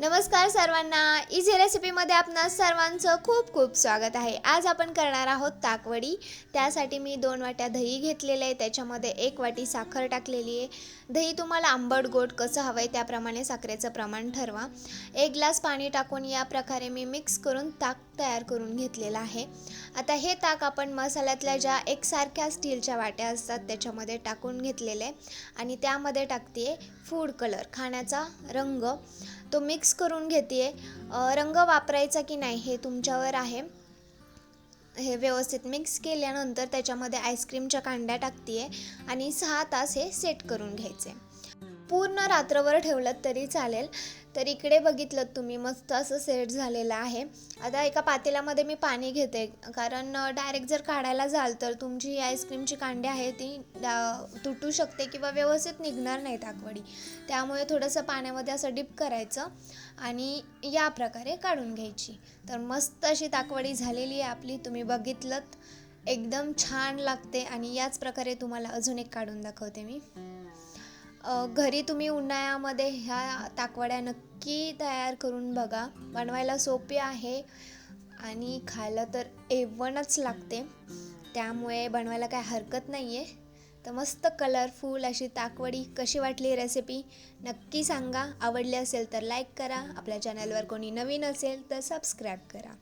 नमस्कार सर्वांना. इझी रेसिपीमध्ये आपणा सर्वांचं खूप खूप स्वागत आहे. आज आपण करणार आहोत ताकवडी. त्यासाठी मी दोन वाट्या दही घेतलेलं आहे. त्याच्यामध्ये एक वाटी साखर टाकलेली आहे. दही तुम्हाला आंबट गोड कसं हवं आहे त्याप्रमाणे साखरेचं प्रमाण ठरवा. एक ग्लास पाणी टाकून या प्रकारे मी मिक्स करून ताक तयार करून घेतलेलं आहे. आता हे ताक आपण मसाल्यातल्या ज्या एकसारख्या स्टीलच्या वाट्या असतात त्याच्यामध्ये टाकून घेतलेले आहे. आणि त्यामध्ये टाकते फूड कलर खाण्याचा रंग तो मिक्स करून घेते रंग वापरायचा की नाही हे तुमच्यावर आहे. हे व्यवस्थित मिक्स केल्यानंतर त्याच्यामध्ये आईस्क्रीमच्या कांड्या टाकते आणि सहा तास हे सेट करून घ्यायचे. पूर्ण रात्रभर ठेवलं तरी चालेल. तर इकडे बघितलं तुम्ही मस्त असं सेट झालेलं आहे. आता एका पातेल्यामध्ये मी पाणी घेते कारण डायरेक्ट जर काढायला जाल तर तुमची आईस्क्रीमची कांडी आहे ती तुटू शकते किंवा व्यवस्थित निघणार नाही ताकवडी. त्यामुळे थोडंसं पाण्यामध्ये असं डिप करायचं आणि या प्रकारे काढून घ्यायची. तर मस्त अशी ताकवडी झालेली आहे आपली तुम्ही बघितलं एकदम छान लागते आणि याच प्रकारे तुम्हाला अजून एक काढून दाखवते मी. घरी तुम्ही उन्हाळ्यामध्ये ह्या ताकवड्या नक्की तयार करून बघा. बनवायला सोपी आहे आणि खायला तर एवणच लागते. त्यामुळे बनवायला काय हरकत नाही आहे तर मस्त कलरफुल अशी ताकवडी कशी वाटली रेसिपी नक्की सांगा. आवडली असेल तर लाईक करा. आपल्या चॅनलवर कोणी नवीन असेल तर सबस्क्राईब करा.